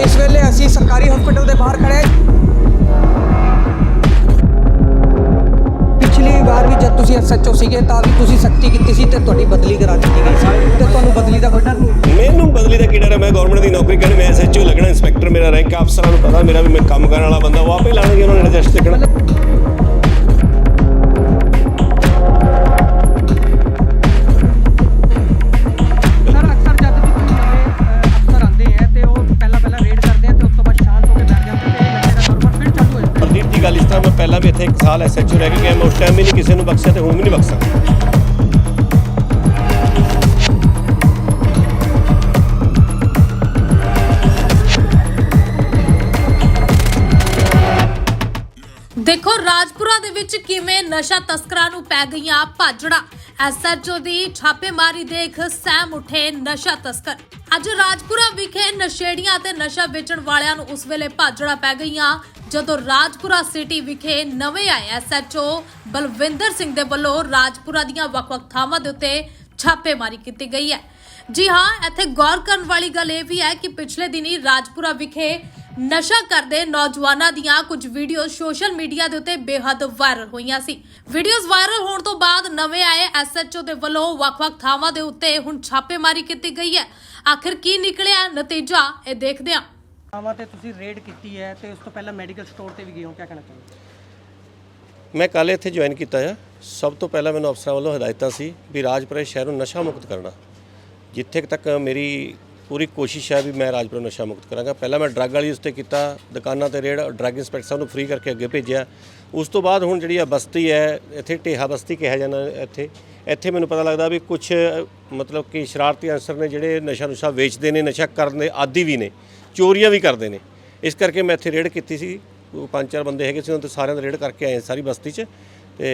ਇਸ ਵੇਲੇ ਅਸੀਂ ਸਰਕਾਰੀ ਹਸਪੀਟਲ ਦੇ ਬਾਹਰ ਖੜੇ ਪਿਛਲੀ ਵਾਰ ਵੀ ਜਦ ਤੁਸੀਂ ਐਸਐਚਓ ਸੀਗੇ ਤਾਂ ਵੀ ਤੁਸੀਂ ਸਖਤੀ ਕੀਤੀ ਸੀ ਤੇ ਤੁਹਾਡੀ ਬਦਲੀ ਕਰਾ ਦਿੱਤੀ ਗਈ ਸੀ ਤੇ ਤੁਹਾਨੂੰ ਬਦਲੀ ਦਾ ਕੋਈ ਡਰ ਨਹੀਂ? ਮੈਨੂੰ ਬਦਲੀ ਦਾ ਕੀ ਡਰ ਹੈ? ਮੈਂ ਗਵਰਨਮੈਂਟ ਦੀ ਨੌਕਰੀ ਕਰਨੀ, ਮੈਂ ਐਸਐਚਓ ਲੱਗਣਾ ਇੰਸਪੈਕਟਰ ਮੇਰਾ ਰੈਂਕ ਅਫਸਰਾਂ ਨੂੰ ਪਤਾ ਮੇਰਾ ਵੀ ਮੈਂ ਕੰਮ ਕਰਨ ਵਾਲਾ ਬੰਦਾ, ਉਹ ਆਪੇ ਲਾਣਗੇ ਉਹਨਾਂ ਨੇ ਐਡਜਸਟ ਦੇਖਣਾ ਪਹਿਲਾਂ ਵੀ ਇੱਥੇ ਇੱਕ ਸਾਲ ਐਸਐਚਓ ਰਹਿ ਕੇ ਗਿਆ, ਮੈਂ ਉਸ ਟਾਈਮ ਵੀ ਨਹੀਂ ਕਿਸੇ ਨੂੰ ਬਖਸ਼ਿਆ ਤੇ ਹੁਣ ਵੀ ਨਹੀਂ ਬਖਸ਼ਾਂ। ਦੇਖੋ, ਰਾਜਪੁਰਾ ਦੇ ਵਿੱਚ ਕਿਵੇਂ ਨਸ਼ਾ ਤਸਕਰਾਂ ਨੂੰ ਪੈ ਗਈਆਂ ਭਾਜੜਾ। ਐਸਐਚਓ ਦੀ ਛਾਪੇਮਾਰੀ ਦੇਖ ਸਹਿਮ ਉੱਠੇ ਨਸ਼ਾ ਤਸਕਰ। ਅੱਜ ਰਾਜਪੁਰਾ ਵਿਖੇ ਨਸ਼ੇੜੀਆਂ ਤੇ ਨਸ਼ਾ ਵੇਚਣ ਵਾਲਿਆਂ ਨੂੰ ਉਸ ਵੇਲੇ ਭਾਜੜਾ ਪੈ ਗਈਆਂ ਜਦੋਂ ਰਾਜਪੁਰਾ ਸਿਟੀ ਵਿਖੇ ਨਵੇਂ ਆਏ ਐਸਐਚਓ ਬਲਵਿੰਦਰ ਸਿੰਘ ਦੇ ਵੱਲੋਂ ਰਾਜਪੁਰਾ ਦੀਆਂ ਵੱਖ-ਵੱਖ ਥਾਵਾਂ ਦੇ ਉੱਤੇ ਛਾਪੇਮਾਰੀ ਕੀਤੀ ਗਈ ਹੈ। ਜੀ ਹਾਂ, ਇੱਥੇ ਗੌਰ ਕਰਨ ਵਾਲੀ ਗੱਲ ਇਹ ਵੀ ਹੈ ਕਿ ਪਿਛਲੇ ਦਿਨੀ ਰਾਜਪੁਰਾ ਵਿਖੇ ਨਸ਼ਾ ਕਰਦੇ ਨੌਜਵਾਨਾਂ ਦੀਆਂ ਕੁਝ ਵੀਡੀਓ ਸੋਸ਼ਲ ਮੀਡੀਆ ਦੇ ਉੱਤੇ ਬੇਹੱਦ ਵਾਇਰਲ ਹੋਈਆਂ ਸੀ। ਵੀਡੀਓਜ਼ ਵਾਇਰਲ ਹੋਣ ਤੋਂ ਬਾਅਦ ਨਵੇਂ ਆਏ ਐਸਐਚਓ ਦੇ ਵੱਲੋਂ ਵੱਖ-ਵੱਖ ਥਾਵਾਂ ਦੇ ਉੱਤੇ ਹੁਣ ਛਾਪੇਮਾਰੀ ਕੀਤੀ ਗਈ ਹੈ। ਆਖਿਰ ਕੀ ਨਿਕਲਿਆ ਨਤੀਜਾ, ਇਹ ਦੇਖਦੇ ਹਾਂ। ਥਾਵਾਂ ਤੇ ਤੁਸੀਂ ਰੇਡ ਕੀਤੀ ਹੈ ਤੇ ਉਸ ਤੋਂ ਪਹਿਲਾਂ ਮੈਡੀਕਲ ਸਟੋਰ ਤੇ ਵੀ ਗਏ ਹੋ ਕੀ ਕਹਿਣਾ ਚਾਹੁੰਦੇ ਮੈਂ ਕੱਲ੍ਹ ਇੱਥੇ ਜੁਆਇਨ ਕੀਤਾ ਆ। ਸਭ ਤੋਂ ਪਹਿਲਾਂ ਮੈਨੂੰ ਅਫਸਰਾਂ ਵੱਲੋਂ ਹਦਾਇਤਾਂ ਸੀ ਵੀ ਰਾਜਪੁਰੇ ਸ਼ਹਿਰ ਨੂੰ ਨਸ਼ਾ ਮੁਕਤ ਕਰਨਾ। ਜਿੱਥੇ ਤੱਕ ਮੇਰੀ ਪੂਰੀ ਕੋਸ਼ਿਸ਼ ਹੈ ਵੀ ਮੈਂ ਰਾਜਪੁਰਾ ਨਸ਼ਾ ਮੁਕਤ ਕਰਾਂਗਾ। ਪਹਿਲਾਂ ਮੈਂ ਡਰੱਗ ਵਾਲੀ ਉਸ ਤੇ ਕੀਤਾ, ਦੁਕਾਨਾਂ ਤੇ ਰੇਡ ਡਰੱਗ ਇੰਸਪੈਕਟਰ ਸਾਹਿਬ ਨੂੰ ਫ੍ਰੀ ਕਰਕੇ ਅੱਗੇ ਭੇਜਿਆ। ਉਸ ਤੋਂ ਬਾਅਦ ਹੁਣ ਜਿਹੜੀ ਆ ਬਸਤੀ ਹੈ, ਇੱਥੇ ਢੇਹਾ ਬਸਤੀ ਕਿਹਾ ਜਾਂਦਾ ਇੱਥੇ। ਇੱਥੇ ਮੈਨੂੰ ਪਤਾ ਲੱਗਦਾ ਵੀ ਕੁਝ ਮਤਲਬ ਕਿ ਸ਼ਰਾਰਤੀ ਅਨਸਰ ਨੇ ਜਿਹੜੇ ਨਸ਼ਾ ਨੁਸ਼ਾ ਵੇਚਦੇ ਨੇ, ਨਸ਼ਾ ਕਰਨ ਦੇ ਆਦੀ ਵੀ ਨੇ। ਚੋਰੀਆਂ ਵੀ ਕਰਦੇ ਨੇ। ਇਸ ਕਰਕੇ ਮੈਂ ਇੱਥੇ ਰੇਡ ਕੀਤੀ ਸੀ। ਪੰਜ ਚਾਰ ਬੰਦੇ ਹੈਗੇ ਸੀ ਉਹਨਾਂ ਤੇ ਸਾਰਿਆਂ ਦਾ ਰੇਡ ਕਰਕੇ ਆਏ ਸਾਰੀ ਬਸਤੀ 'ਚ ਤੇ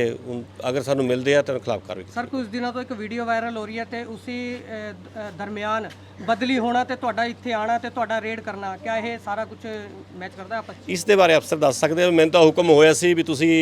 ਅਗਰ ਸਾਨੂੰ ਮਿਲਦੇ ਆ ਤਾਂ ਖਿਲਾਫ ਕਾਰਵਾਈ ਸਰ ਕੁਝ ਦਿਨਾਂ ਤੋਂ ਇੱਕ ਵੀਡੀਓ ਵਾਇਰਲ ਹੋ ਰਹੀ ਹੈ ਤੇ ਉਸੇ ਅ, ਦ- ਅ, ਦਰਮਿਆਨ ਬਦਲੀ ਹੋਣਾ ਤੇ ਤੁਹਾਡਾ ਇੱਥੇ ਆਣਾ ਤੇ ਤੁਹਾਡਾ ਰੇਡ ਕਰਨਾ ਕਿਆ ਇਹ ਸਾਰਾ ਕੁਝ ਮੈਚ ਕਰਦਾ ਆਪਸ 'ਚ? ਇਸ ਦੇ ਬਾਰੇ ਅਫਸਰ ਦੱਸ ਸਕਦੇ ਆ। ਮੈਨੂੰ ਤਾਂ ਹੁਕਮ ਹੋਇਆ ਸੀ ਵੀ ਤੁਸੀਂ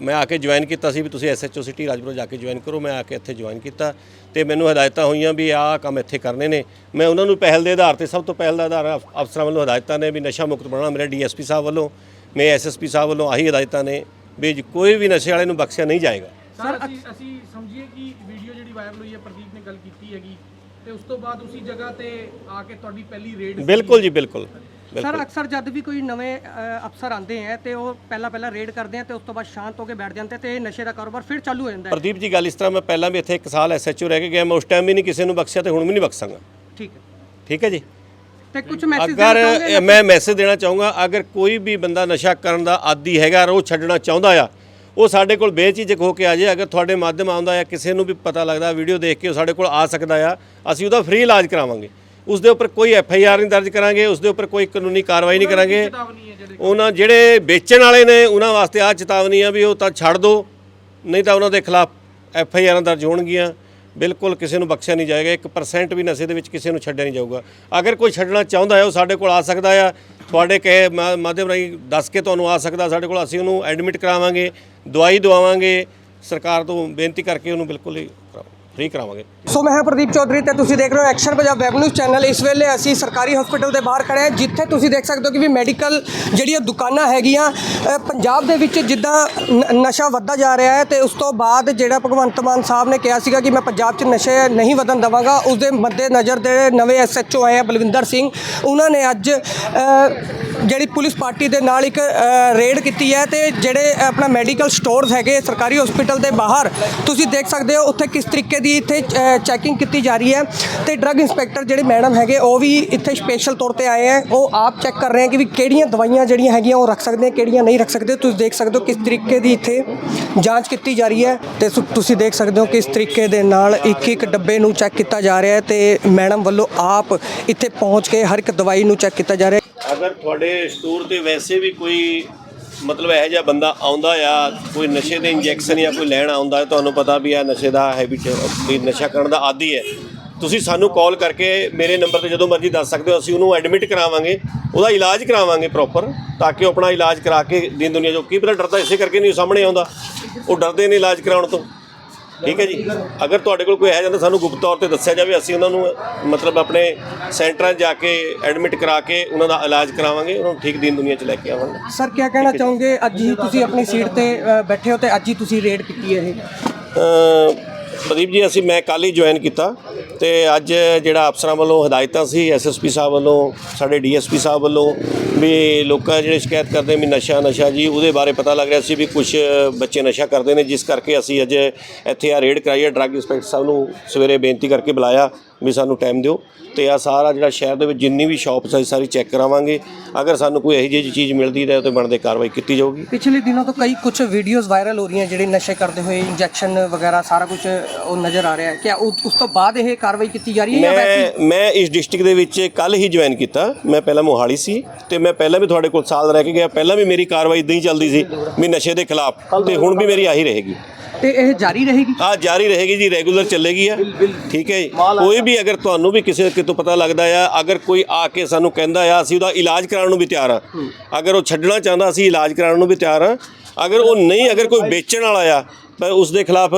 ਮੈਂ ਆ ਕੇ ਜੁਆਇਨ ਕੀਤਾ ਸੀ ਵੀ ਤੁਸੀਂ ਐਸਐਚਓ ਸਿਟੀ ਰਾਜਪੁਰਾ ਜਾ ਕੇ ਜੁਆਇਨ ਕਰੋ ਮੈਂ ਆ ਕੇ ਇੱਥੇ ਜੁਆਇਨ ਕੀਤਾ ਤੇ ਮੈਨੂੰ ਹਦਾਇਤਾਂ ਹੋਈਆਂ ਵੀ ਆਹ ਕੰਮ ਇੱਥੇ ਕਰਨੇ ਨੇ। ਮੈਂ ਉਹਨਾਂ ਨੂੰ ਪਹਿਲ ਦੇ ਆਧਾਰ ਤੇ ਸਭ ਤੋਂ ਪਹਿਲ ਦਾ ਆਧਾਰ ਅਫ- ਅਫਸਰਾਂ ਵੱਲੋਂ ਹਦਾਇਤਾਂ ਨੇ ਵੀ ਨਸ਼ਾ ਮੁਕਤ ਬਣਾਉਣਾ ਮੇਰੇ ਡੀਐਸਪੀ ਸਾਹਿਬ ਵੱਲੋਂ ਮੇਰੇ ਐਸਐਸਪੀ ਸਾਹਿਬ ਵੱਲੋਂ ਆਹੀ ਹਦਾਇਤਾਂ ਨੇ ਵੀ ਕੋਈ ਵੀ ਨਸ਼ੇ ਵਾਲੇ ਨੂੰ ਬਖਸ਼ਿਆ ਨਹੀਂ ਜਾਏਗਾ। ਸਰ ਅਸੀਂ ਅਸੀਂ ਸਮਝੀਏ ਕਿ ਵੀਡੀਓ ਜਿਹੜੀ ਵਾਇਰਲ ਹੋਈ ਹੈ ਪ੍ਰਦੀਪ ਨੇ ਗੱਲ ਕੀਤੀ ਹੈਗੀ ਤੇ ਉਸ ਤੋਂ ਬਾਅਦ ਉਸੇ ਜਗ੍ਹਾ ਤੇ ਆ ਕੇ ਤੁਹਾਡੀ ਪਹਿਲੀ ਰੇਡ ਬਿਲਕੁਲ ਜੀ ਬਿਲਕੁਲ। ਸਰ ਅਕਸਰ ਜਦ ਵੀ ਕੋਈ ਨਵੇਂ ਅ, ਅਫਸਰ ਆਉਂਦੇ ਆ ਤੇ ਉਹ ਪਹਿਲਾਂ ਪਹਿਲਾਂ ਰੇਡ ਕਰਦੇ ਆ ਤੇ ਉਸ ਤੋਂ ਬਾਅਦ ਸ਼ਾਂਤ ਹੋ ਕੇ ਬੈਠ ਜਾਂਦੇ ਤੇ ਨਸ਼ੇ ਦਾ ਕਾਰੋਬਾਰ ਫਿਰ ਚਾਲੂ ਹੋ ਜਾਂਦਾ ਹੈ। ਪ੍ਰਦੀਪ ਜੀ ਗੱਲ ਇਸ ਤਰ੍ਹਾਂ ਮੈਂ ਪਹਿਲਾਂ ਵੀ ਇੱਥੇ ਇੱਕ ਸਾਲ ਐਸਐਚਓ ਰਹਿ ਕੇ ਗਿਆ ਮੈਂ ਉਸ ਟਾਈਮ ਵੀ ਨਹੀਂ ਕਿਸੇ ਨੂੰ ਬਖਸ਼ਿਆ ਤੇ ਹੁਣ ਵੀ ਨਹੀਂ ਬਖਸ਼ਾਂਗਾ। ਠੀਕ ਹੈ। ਠੀਕ ਹੈ ਜੀ? ਤੇ ਕੁਝ ਮੈਸੇਜ ਅਗਰ ਇਹ ਮੈਂ ਮੈਸੇਜ ਦੇਣਾ ਚਾਹੂੰਗਾ ਅਗਰ ਕੋਈ ਵੀ ਬੰਦਾ ਨਸ਼ਾ ਕਰਨ ਦਾ ਆਦੀ ਹੈਗਾ ਔਰ ਉਹ ਛੱਡਣਾ ਚਾਹੁੰਦਾ ਆ ਉਹ ਸਾਡੇ ਕੋਲ ਬੇਝਿਜਕ ਹੋ ਕੇ ਆ ਜਾਏ ਅਗਰ ਤੁਹਾਡੇ ਮਾਧਿਅਮ ਆਉਂਦਾ ਆ ਕਿਸੇ ਨੂੰ ਵੀ ਪਤਾ ਲੱਗਦਾ ਵੀਡੀਓ ਦੇਖ ਕੇ ਉਹ ਸਾਡੇ ਕੋਲ ਆ ਸਕਦਾ ਆ ਅਸੀਂ ਉਹਦਾ ਫ੍ਰੀ ਇਲਾਜ ਕਰਾਵਾਂਗੇ। ਉਸ ਦੇ ਉੱਪਰ ਕੋਈ ਐਫ ਆਈ ਆਰ ਨਹੀਂ ਦਰਜ ਕਰਾਂਗੇ ਉਸ ਦੇ ਉੱਪਰ ਕੋਈ ਕਾਨੂੰਨੀ ਕਾਰਵਾਈ ਨਹੀਂ ਕਰਾਂਗੇ। ਉਹਨਾਂ ਜਿਹੜੇ ਵੇਚਣ ਵਾਲੇ ਨੇ ਉਹਨਾਂ ਵਾਸਤੇ ਆ ਚੇਤਾਵਨੀ ਆ ਵੀ ਉਹ ਤਾਂ ਛੱਡ ਦਿਓ ਨਹੀਂ ਤਾਂ ਉਹਨਾਂ ਦੇ ਖਿਲਾਫ ਐਫ ਆਈ ਆਰਾਂ ਦਰਜ ਹੋਣਗੀਆਂ। ਬਿਲਕੁਲ ਕਿਸੇ ਨੂੰ ਬਖਸ਼ਿਆ ਨਹੀਂ ਜਾਏਗਾ 1% ਵੀ ਨਸ਼ੇ ਦੇ ਵਿੱਚ ਕਿਸੇ ਨੂੰ ਛੱਡਿਆ ਨਹੀਂ ਜਾਊਗਾ। ਅਗਰ ਕੋਈ ਛੱਡਣਾ ਚਾਹੁੰਦਾ ਹੈ ਉਹ ਸਾਡੇ ਕੋਲ ਆ ਸਕਦਾ ਆ। ਤੁਹਾਡੇ ਕਹੇ ਮਾਧਿਅਮ ਰਾਹੀਂ ਦੱਸ ਕੇ ਤੁਹਾਨੂੰ ਆ ਸਕਦਾ ਸਾਡੇ ਕੋਲ ਅਸੀਂ ਉਹਨੂੰ ਐਡਮਿਟ ਕਰਾਵਾਂਗੇ ਦਵਾਈ ਦਵਾਵਾਂਗੇ। ਸਰਕਾਰ ਤੋਂ ਬੇਨਤੀ ਕਰਕੇ ਉਹਨੂੰ ਬਿਲਕੁਲ ਹੀ ਫ੍ਰੀ ਕਰਾਵਾਂਗੇ। ਸੋ ਮੈਂ ਹਾਂ ਪ੍ਰਦੀਪ ਚੌਧਰੀ ਤੇ ਤੁਸੀਂ ਦੇਖ ਰਹੇ ਹੋ action Punjab web news channel ਇਸ ਵੇਲੇ ਅਸੀਂ ਸਰਕਾਰੀ ਹਸਪੀਟਲ ਦੇ ਬਾਹਰ ਖੜੇ ਹਾਂ, ਜਿੱਥੇ ਤੁਸੀਂ ਦੇਖ ਸਕਦੇ ਹੋ ਕਿ ਵੀ ਮੈਡੀਕਲ ਜਿਹੜੀਆਂ ਦੁਕਾਨਾਂ ਹੈਗੀਆਂ ਪੰਜਾਬ ਦੇ ਵਿੱਚ ਜਿੱਦਾਂ ਨਸ਼ਾ ਵੱਧਦਾ ਜਾ ਰਿਹਾ ਹੈ ਤੇ ਉਸ ਤੋਂ ਬਾਅਦ ਜਿਹੜਾ ਭਗਵੰਤ ਮਾਨ ਸਾਹਿਬ ਨੇ ਕਿਹਾ ਸੀਗਾ ਕਿ ਮੈਂ ਪੰਜਾਬ 'ਚ ਨਸ਼ੇ ਨਹੀਂ ਵਧਣ ਦਵਾਂਗਾ, ਉਸ ਦੇ ਮੱਦੇ ਨਜ਼ਰ ਦੇ ਨਵੇਂ ਐਸਐਚਓ ਆਏ ਆ, ਬਲਵਿੰਦਰ ਸਿੰਘ, ਉਹਨਾਂ ਨੇ ਅੱਜ ਜਿਹੜੀ ਪੁਲਿਸ ਪਾਰਟੀ ਦੇ ਨਾਲ ਇੱਕ ਰੇਡ ਕੀਤੀ ਹੈ ਤੇ ਜਿਹੜੇ ਆਪਣਾ ਮੈਡੀਕਲ ਸਟੋਰਸ ਹੈਗੇ ਸਰਕਾਰੀ ਹਸਪੀਟਲ ਦੇ ਬਾਹਰ, ਤੁਸੀਂ ਦੇਖ ਸਕਦੇ ਹੋ ਉੱਥੇ ਕਿਸ ਤਰੀਕੇ ਦੀ ਇੱਥੇ ਚੈਕਿੰਗ ਕੀਤੀ ਜਾ ਰਹੀ ਹੈ ਤੇ ਡਰੱਗ ਇੰਸਪੈਕਟਰ ਜਿਹੜੇ ਮੈਡਮ ਹੈਗੇ, ਉਹ ਵੀ ਇੱਥੇ ਸਪੈਸ਼ਲ ਤੌਰ ਤੇ ਆਏ ਹੈ। ਉਹ ਆਪ ਚੈੱਕ ਕਰ ਰਹੇ ਹੈ ਕਿ ਵੀ ਕਿਹੜੀਆਂ ਦਵਾਈਆਂ ਜਿਹੜੀਆਂ ਹੈਗੀਆਂ ਉਹ ਰੱਖ ਸਕਦੇ ਆ ਕਿਹੜੀਆਂ ਨਹੀਂ ਰੱਖ ਸਕਦੇ। ਤੁਸੀਂ ਦੇਖ ਸਕਦੇ ਹੋ ਕਿਸ ਤਰੀਕੇ ਦੀ ਇੱਥੇ ਜਾਂਚ ਕੀਤੀ ਜਾ ਰਹੀ ਹੈ ਤੇ ਸੁ- ਤੁਸੀਂ ਦੇਖ ਸਕਦੇ ਹੋ ਕਿਸ ਤਰੀਕੇ ਦੇ ਨਾਲ ਇੱਕ ਇੱਕ ਡੱਬੇ ਨੂੰ ਚੈੱਕ ਕੀਤਾ ਜਾ ਰਿਹਾ ਹੈ ਤੇ ਮੈਡਮ ਵੱਲੋਂ ਆਪ ਇੱਥੇ ਪਹੁੰਚ ਕੇ ਹਰ ਇੱਕ ਦਵਾਈ ਨੂੰ ਚੈੱਕ ਕੀਤਾ ਜਾ ਰਿਹਾ ਹੈ। ਅਗਰ ਤੁਹਾਡੇ ਸਟੋਰ ਤੇ ਵੈਸੇ ਵੀ ਕੋਈ ਮਤਲਬ ਇਹੋ ਜਿਹਾ ਬੰਦਾ ਆਉਂਦਾ ਆ, ਕੋਈ ਨਸ਼ੇ ਦੇ ਇੰਜੈਕਸ਼ਨ ਜਾਂ ਕੋਈ ਲੈਣ ਆਉਂਦਾ, ਤੁਹਾਨੂੰ ਪਤਾ ਵੀ ਆ ਨਸ਼ੇ ਦਾ ਹੈਬਿਟ ਵੀ ਨਸ਼ਾ ਕਰਨ ਦਾ ਆਦੀ ਹੈ। ਤੁਸੀਂ ਸਾਨੂੰ ਕਾਲ ਕਰਕੇ ਮੇਰੇ ਨੰਬਰ ਤੇ ਜਦੋਂ ਮਰਜ਼ੀ ਦੱਸ ਸਕਦੇ ਹੋ, ਅਸੀਂ ਉਹਨੂੰ ਐਡਮਿਟ ਕਰਾਵਾਂਗੇ, ਉਹਦਾ ਇਲਾਜ ਕਰਾਵਾਂਗੇ ਪ੍ਰੋਪਰ ਤਾਂ ਕਿ ਉਹ ਆਪਣਾ ਇਲਾਜ ਕਰਾ ਕੇ ਦਿਨ ਦੁਨੀਆ ਜੋ, ਕੀ ਪਤਾ ਡਰਦਾ ਇਸੇ ਕਰਕੇ ਨਹੀਂ ਉਹ ਸਾਹਮਣੇ ਆਉਂਦਾ। ਉਹ ਡਰਦੇ ਨੇ ਇਲਾਜ ਕਰਾਉਣ ਤੋਂ। ਠੀਕ ਹੈ ਜੀ। ਅਗਰ ਤੁਹਾਡੇ ਕੋਲ ਕੋਈ ਹੈ ਜਾਂਦਾ ਸਾਨੂੰ ਗੁਪਤ ਤੌਰ ਤੇ ਦੱਸਿਆ ਜਾਵੇ ਅਸੀਂ ਉਹਨਾਂ ਨੂੰ ਮਤਲਬ ਆਪਣੇ ਸੈਂਟਰਾਂ 'ਚ ਜਾ ਕੇ ਐਡਮਿਟ ਕਰਾ ਕੇ ਉਹਨਾਂ ਦਾ ਇਲਾਜ ਕਰਾਵਾਂਗੇ ਉਹਨਾਂ ਨੂੰ ਠੀਕ ਦੀਨ ਦੁਨੀਆ 'ਚ ਲੈ ਕੇ ਆਵਾਂਗੇ। ਸਰ ਕੀ ਕਹਿਣਾ ਚਾਹੋਗੇ? ਅੱਜ ਹੀ ਤੁਸੀਂ ਆਪਣੀ ਸੀਟ ਤੇ ਬੈਠੇ ਹੋ ਤੇ ਅੱਜ ਹੀ ਤੁਸੀਂ ਰੇਡ ਕੀਤੀ ਹੈ ਇਹ ਪ੍ਰਦੀਪ ਜੀ ਅਸੀਂ ਮੈਂ ਕੱਲ੍ਹ ਹੀ ਜੁਆਇਨ ਕੀਤਾ ਤੇ ਅੱਜ ਜਿਹੜਾ ਅਫਸਰਾਂ ਵੱਲੋਂ ਹਦਾਇਤਾਂ ਸੀ ਐਸਐਸਪੀ ਸਾਹਿਬ ਵੱਲੋਂ ਸਾਡੇ ਡੀਐਸਪੀ ਸਾਹਿਬ ਵੱਲੋਂ ਵੀ ਲੋਕਾਂ ਜਿਹੜੇ ਸ਼ਿਕਾਇਤ ਕਰਦੇ ਵੀ ਨਸ਼ਾ ਨਸ਼ਾ ਜੀ ਉਹਦੇ ਬਾਰੇ ਪਤਾ ਲੱਗ ਰਿਹਾ ਸੀ ਵੀ ਕੁਝ ਬੱਚੇ ਨਸ਼ਾ ਕਰਦੇ ਨੇ ਜਿਸ ਕਰਕੇ ਅਸੀਂ ਅੱਜ ਇੱਥੇ ਆ ਰੇਡ ਕਰਾਈ ਹੈ। ਡਰੱਗ ਇੰਸਪੈਕਟਰ ਸਾਹਿਬ ਨੂੰ ਸਵੇਰੇ ਬੇਨਤੀ ਕਰਕੇ ਬੁਲਾਇਆ ਵੀ ਸਾਨੂੰ ਟਾਈਮ ਦਿਓ ਤੇ ਆ ਸਾਰਾ ਜਿਹੜਾ ਸ਼ਹਿਰ ਦੇ ਵਿੱਚ ਜਿੰਨੀ ਵੀ ਸ਼ਾਪਸ ਹੈ ਸਾਰੀ ਚੈੱਕ ਕਰਾਵਾਂਗੇ। ਅਗਰ ਸਾਨੂੰ ਕੋਈ ਇਹੋ ਜਿਹੀ ਚੀਜ਼ ਮਿਲਦੀ ਤਾਂ ਉਹ ਤੇ ਬਣਦੇ ਕਾਰਵਾਈ ਕੀਤੀ ਜਾਊਗੀ। ਪਿਛਲੇ ਦਿਨੋਂ ਤੋਂ ਕਈ ਕੁਝ ਵੀਡੀਓਜ਼ ਵਾਇਰਲ ਹੋ ਰਹੀਆਂ ਜਿਹੜੇ ਨਸ਼ੇ ਕਰਦੇ ਹੋਏ ਇੰਜੈਕਸ਼ਨ ਵਗੈਰਾ ਸਾਰਾ ਕੁਝ ਉਹ ਨਜ਼ਰ ਆ ਰਿਹਾ ਹੈ। ਕਿ ਉਸ ਤੋਂ ਬਾਅਦ ਇਹ ਕਾਰਵਾਈ ਕੀਤੀ ਜਾ ਰਹੀ ਹੈ ਜਾਂ ਵੈਸੇ ਮੈਂ ਮੈਂ ਇਸ ਡਿਸਟ੍ਰਿਕਟ ਦੇ ਵਿੱਚ ਕੱਲ ਹੀ ਜੁਆਇਨ ਕੀਤਾ। ਮੈਂ ਪਹਿਲਾਂ ਮੋਹਾਲੀ ਸੀ ਤੇ ਮੈਂ ਪਹਿਲਾਂ ਵੀ ਤੁਹਾਡੇ ਕੋਲ ਸਾਲ ਰਹਿ ਕੇ ਗਿਆ ਪਹਿਲਾਂ ਵੀ ਮੇਰੀ ਕਾਰਵਾਈ ਇਦਾਂ ਹੀ ਚੱਲਦੀ ਸੀ ਵੀ ਨਸ਼ੇ ਦੇ ਖਿਲਾਫ ਤੇ ਹੁਣ ਵੀ ਮੇਰੀ ਆਹੀ ਰਹੇਗੀ। ਤੇ ਇਹ ਜਾਰੀ ਰਹੇਗੀ? ਆ ਜਾਰੀ ਰਹੇਗੀ ਜੀ ਰੈਗੂਲਰ ਚੱਲੇਗੀ ਆ। ਠੀਕ ਹੈ ਜੀ। ਕੋਈ ਵੀ ਅਗਰ ਤੁਹਾਨੂੰ ਵੀ ਕਿਸੇ ਕਿਤੋਂ ਪਤਾ ਲੱਗਦਾ ਆ ਅਗਰ ਕੋਈ ਆ ਕੇ ਸਾਨੂੰ ਕਹਿੰਦਾ ਆ ਅਸੀਂ ਉਹਦਾ ਇਲਾਜ ਕਰਾਉਣ ਨੂੰ ਵੀ ਤਿਆਰ ਆ। ਅਗਰ ਉਹ ਛੱਡਣਾ ਚਾਹੁੰਦਾ ਅਸੀਂ ਇਲਾਜ ਕਰਾਉਣ ਨੂੰ ਵੀ ਤਿਆਰ ਆ। ਅਗਰ ਉਹ ਨਹੀਂ ਅਗਰ ਕੋਈ ਵੇਚਣ ਵਾਲਾ ਆ ਤਾਂ ਉਸ ਦੇ ਖਿਲਾਫ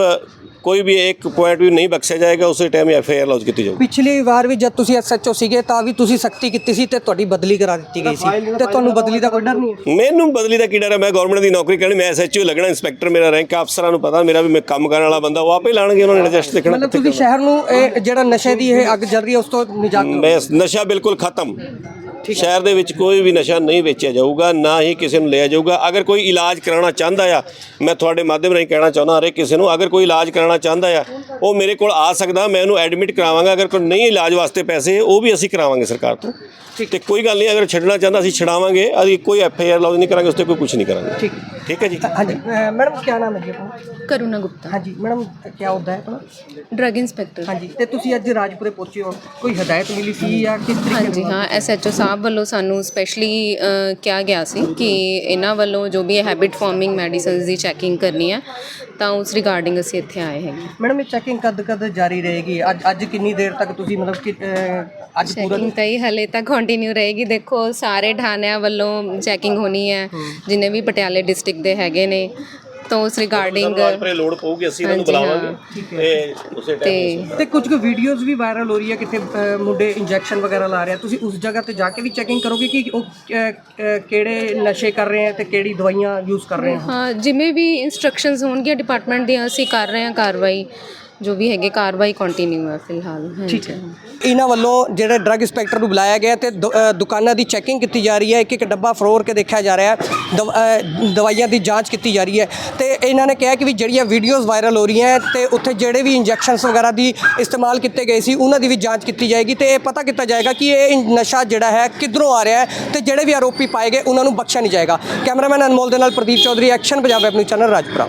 ਕੋਈ ਵੀ ਇੱਕ ਪੁਆਇੰਟ ਵੀ ਨਹੀਂ ਬਖਸ਼ਿਆ ਜਾਏਗਾ ਉਸੇ time F I R launch ਕੀਤੀ ਜਾਊਗੀ। ਪਿਛਲੀ ਵਾਰ ਵੀ ਜਦ ਤੁਸੀਂ ਐਸਐਚਓ ਸੀਗੇ ਤਾਂ ਵੀ ਤੁਸੀਂ ਸਖਤੀ ਕੀਤੀ ਸੀ ਤੇ ਤੁਹਾਡੀ ਬਦਲੀ ਕਰਾ ਦਿੱਤੀ ਗਈ ਸੀ। ਤੇ ਤੁਹਾਨੂੰ ਬਦਲੀ ਦਾ ਕੋਈ ਡਰ ਨਹੀਂ ਹੈ? ਮੈਨੂੰ ਬਦਲੀ ਦਾ ਕੀ ਡਰ ਹੈ? ਮੈਂ ਗਵਰਨਮੈਂਟ ਦੀ ਨੌਕਰੀ ਕਰਨੀ ਮੈਂ ਐਸਐਚਓ ਲੱਗਣਾ ਇੰਸਪੈਕਟਰ ਮੇਰਾ ਰੈਂਕ ਅਫਸਰਾਂ ਨੂੰ ਪਤਾ ਮੇਰਾ ਵੀ ਮੈਂ ਕੰਮ ਕਰਨ ਵਾਲਾ ਬੰਦਾ ਉਹ ਆਪੇ ਲਾਣਗੇ ਉਹਨਾਂ ਨੇ ਐਡਜਸਟ ਦੇਖਣਾ ਮਤਲਬ ਤੁਸੀਂ ਸ਼ਹਿਰ ਨੂੰ ਇਹ ਜਿਹੜਾ ਨਸ਼ੇ ਦੀ ਇਹ ਅੱਗ ਜਲ ਰਹੀ ਹੈ ਉਸ ਤੋਂ ਨਿਜਾਤ। ਮੈਂ ਨਸ਼ਾ ਬਿਲਕੁਲ ਖਤਮ। ਸ਼ਹਿਰ ਦੇ ਵਿੱਚ ਕੋਈ ਵੀ ਨਸ਼ਾ ਨਹੀਂ ਵੇਚਿਆ ਜਾਊਗਾ ਨਾ ਹੀ ਕਿਸੇ ਨੂੰ ਲਿਆ ਜਾਊਗਾ। ਅਗਰ ਕੋਈ ਇਲਾਜ ਕਰਾਉਣਾ ਚਾਹੁੰਦਾ ਆ ਮੈਂ ਤੁਹਾਡੇ ਮਾਧਿਅਮ ਰਾਹੀਂ ਕਹਿਣਾ ਚਾਹੁੰਦਾ ਹਰੇਕ ਕਿਸੇ ਨੂੰ ਅਗਰ ਕੋਈ ਇਲਾਜ ਕਰਾਉਣਾ ਚਾਹੁੰਦਾ ਆ ਉਹ ਮੇਰੇ ਕੋਲ ਆ ਸਕਦਾ ਮੈਂ ਉਹਨੂੰ ਐਡਮਿਟ ਕਰਾਵਾਂਗਾ। ਅਗਰ ਕੋਈ ਨਹੀਂ ਇਲਾਜ ਵਾਸਤੇ ਪੈਸੇ ਉਹ ਵੀ ਅਸੀਂ ਕਰਾਵਾਂਗੇ ਸਰਕਾਰ ਤੋਂ। ਤੇ ਕੋਈ ਗੱਲ ਨਹੀਂ ਅਗਰ ਛੱਡਣਾ ਚਾਹੁੰਦਾ ਅਸੀਂ ਛਡਾਵਾਂਗੇ। ਅਸੀਂ ਕੋਈ ਐਫ ਆਈ ਆਰ ਲਾਉ ਨਹੀਂ ਕਰਾਂਗੇ ਉਸ ਤੇ ਕੋਈ ਕੁਝ ਨਹੀਂ ਕਰਾਂਗੇ। ਠੀਕ। ਠੀਕ ਹੈ ਜੀ। ਹਾਂਜੀ। ਅ, ਮੈਡਮ ਕੀ ਨਾਮ ਹੈ ਜੀ ਆਪਣਾ? ਕਰੁਣਾ ਗੁप्ता ਹਾਂਜੀ ਮੈਡਮ ਕੀ ਹੁੰਦਾ ਹੈ ਆਪਣਾ? Drug inspector. ਹਾਂਜੀ ਤੇ ਤੁਸੀਂ ਅੱਜ ਰਾਜਪੁਰੇ ਪਹੁੰਚੇ ਹੋ। ਕੋਈ ਹਦਾਇਤ ਮਿਲੀ ਸੀ ਜਾਂ ਕਿਸ ਤਰੀਕੇ ਹਾਂਜੀ ਹਾਂ ਐਸਐਚਓ ਸਾਹਿਬ ਵੱਲੋਂ ਸਾਨੂੰ ਸਪੈਸ਼ਲੀ ਕਿਹਾ ਗਿਆ ਸੀ ਕਿ ਇਹਨਾਂ ਵੱਲੋਂ ਜੋ ਵੀ ਹੈਬਿਟ ਫਾਰਮਿੰਗ ਮੈਡੀਸਿਨਸ ਦੀ ਚੈਕਿੰਗ ਕਰਨੀ ਹੈ। ਤਾਂ ਉਸ ਰਿਗਾਰਡਿੰਗ ਅਸੀਂ ਇੱਥੇ ਆਏ ਹੈਗੇ ਮੈਡਮ ਇਹ ਚੈਕਿੰਗ ਕਦ ਕਦ ਜਾਰੀ ਰਹੇਗੀ? ਅੱਜ ਅੱਜ ਕਿੰਨੀ ਦੇਰ ਤੱਕ ਤੁਸੀਂ ਮਤਲਬ ਕਿ ਅੱਜ ਪੂਰਾ ਚੈਕਿੰਗ ਤਾਂ ਹੀ ਹਲੇ ਤੱਕ ਕੰਟੀਨਿਊ ਰਹੇਗੀ। ਦੇਖੋ ਸਾਰੇ ਥਾਣਿਆਂ ਵੱਲੋਂ ਚੈਕਿੰਗ ਹੋਣੀ ਹੈ। ਜਿੰਨੇ ਵੀ ਪਟਿਆਲੇ ਡਿਸਟ੍ਰਿਕਟ ਦੇ ਹੈਗੇ ਨੇ ਤਾਂ ਉਸ ਰਿਗਾਰਡਿੰਗ ਪਰ ਲੋੜ ਪਊਗੀ ਅਸੀਂ ਇਹਨਾਂ ਨੂੰ ਹਾਂਜੀ, ਬੁਲਾਵਾਂਗੇ ਤੇ ਉਸੇ ਟਾਈਮ ਤੇ ਤੇ ਕੁਝ ਕੁ ਵੀਡੀਓਜ਼ ਵੀ ਵਾਇਰਲ ਹੋ ਰਹੀ ਹੈ ਕਿਤੇ ਅ, ਮੁੰਡੇ ਇੰਜੈਕਸ਼ਨ ਵਗੈਰਾ ਲਾ ਰਹੇ ਆ। ਤੁਸੀਂ ਉਸ ਜਗ੍ਹਾ ਤੇ ਜਾ ਕੇ ਵੀ ਚੈਕਿੰਗ ਕਰੋਗੇ ਕਿ ਉਹ ਅ, ਅ, ਕਿਹੜੇ ਨਸ਼ੇ ਕਰ ਰਹੇ ਆ ਤੇ ਕਿਹੜੀ ਦਵਾਈਆਂ ਯੂਜ਼ ਕਰ ਰਹੇ ਆ? ਹਾਂ ਜਿਵੇਂ ਵੀ ਇਨਸਟਰਕਸ਼ਨਸ ਹੋਣਗੀਆਂ ਡਿਪਾਰਟਮੈਂਟ ਦੀਆਂ ਅਸੀਂ ਕਰ ਰਹੇ ਹਾਂ ਕਾਰਵਾਈ। ਜੋ ਵੀ ਹੈਗੇ ਕਾਰਵਾਈ ਕੰਟੀਨਿਊ ਹੈ ਫਿਲਹਾਲ। ਹਾਂਜੀ। ਇਹਨਾਂ ਵੱਲੋਂ ਜਿਹੜਾ ਡਰੱਗ ਇੰਸਪੈਕਟਰ ਨੂੰ ਬੁਲਾਇਆ ਗਿਆ ਤੇ ਦੁ- ਅ, ਦੁਕਾਨਾਂ ਦੀ ਚੈਕਿੰਗ ਕੀਤੀ ਜਾ ਰਹੀ ਹੈ ਇੱਕ ਇੱਕ ਡੱਬਾ ਫਰੋਰ ਕੇ ਦੇਖਿਆ ਜਾ ਰਿਹਾ ਹੈ ਦਵ- ਅ, ਦਵਾਈਆਂ ਦੀ ਜਾਂਚ ਕੀਤੀ ਜਾ ਰਹੀ ਹੈ। ਤੇ ਇਹਨਾਂ ਨੇ ਕਿਹਾ ਕਿ ਵੀ ਜਿਹੜੀਆਂ ਵੀਡੀਓਜ਼ ਵਾਇਰਲ ਹੋ ਰਹੀਆਂ ਤੇ ਉੱਥੇ ਜਿਹੜੇ ਵੀ ਇੰਜੈਕਸ਼ਨਸ ਵਗੈਰਾ ਦੀ ਇਸਤੇਮਾਲ ਕੀਤੇ ਗਏ ਸੀ ਉਹਨਾਂ ਦੀ ਵੀ ਜਾਂਚ ਕੀਤੀ ਜਾਏਗੀ ਤੇ ਇਹ ਪਤਾ ਕੀਤਾ ਜਾਏਗਾ ਕਿ ਇਹ ਇਨ- ਨਸ਼ਾ ਜਿਹੜਾ ਹੈ ਕਿੱਧਰੋਂ ਆ ਰਿਹਾ ਹੈ ਤੇ ਜਿਹੜੇ ਵੀ ਆਰੋਪੀ ਪਾਏ ਗਏ ਉਹਨਾਂ ਨੂੰ ਬਖਸ਼ਿਆ ਨਹੀਂ ਜਾਏਗਾ। ਕੈਮਰਾਮੈਨ ਅਨਮੋਲ ਦੇ ਨਾਲ Pradeep Chaudhary action Punjab web news channel Rajpura.